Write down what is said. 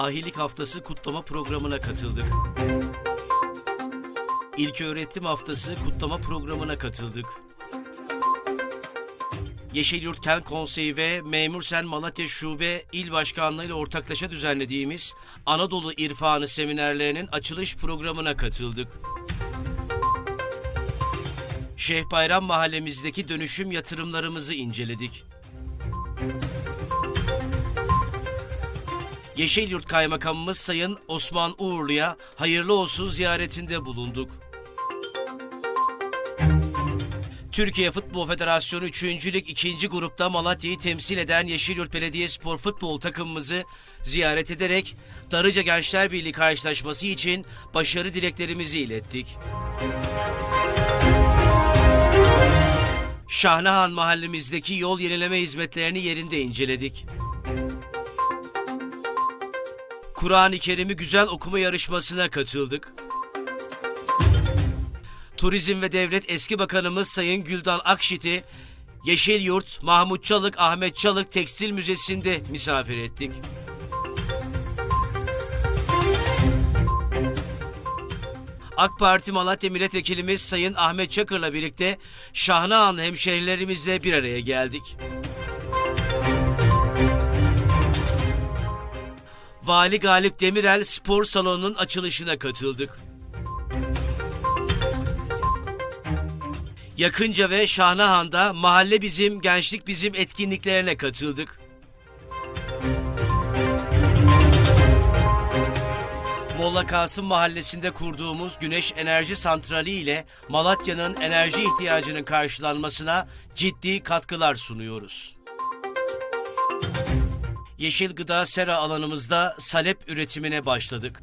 Dahilik Haftası kutlama programına katıldık. İlköğretim Haftası kutlama programına katıldık. Yeşilyurt Kent Konseyi ve Memur Sen Malatya Şube İl Başkanlığı ile ortaklaşa düzenlediğimiz Anadolu İrfanı seminerlerinin açılış programına katıldık. Şeyh Bayram mahallemizdeki dönüşüm yatırımlarımızı inceledik. Yeşilyurt Kaymakamımız Sayın Osman Uğurlu'ya hayırlı olsun ziyaretinde bulunduk. Türkiye Futbol Federasyonu 3. Lig 2. grupta Malatya'yı temsil eden Yeşilyurt Belediyespor futbol takımımızı ziyaret ederek Darıca Gençler Birliği karşılaşması için başarı dileklerimizi ilettik. Şahnahan mahallemizdeki yol yenileme hizmetlerini yerinde inceledik. Kur'an-ı Kerim'i güzel okuma yarışmasına katıldık. Turizm ve Devlet Eski Bakanımız Sayın Güldan Akşit'i Yeşil Yurt, Mahmut Çalık, Ahmet Çalık Tekstil Müzesi'nde misafir ettik. AK Parti Malatya Milletvekilimiz Sayın Ahmet Çakır'la birlikte Şahnahan hemşehrilerimizle bir araya geldik. Vali Galip Demirel Spor Salonu'nun açılışına katıldık. Yakınca ve Şahnahan'da Mahalle Bizim, Gençlik Bizim etkinliklerine katıldık. Molla Kasım Mahallesi'nde kurduğumuz Güneş Enerji Santrali ile Malatya'nın enerji ihtiyacının karşılanmasına ciddi katkılar sunuyoruz. Yeşil gıda sera alanımızda salep üretimine başladık.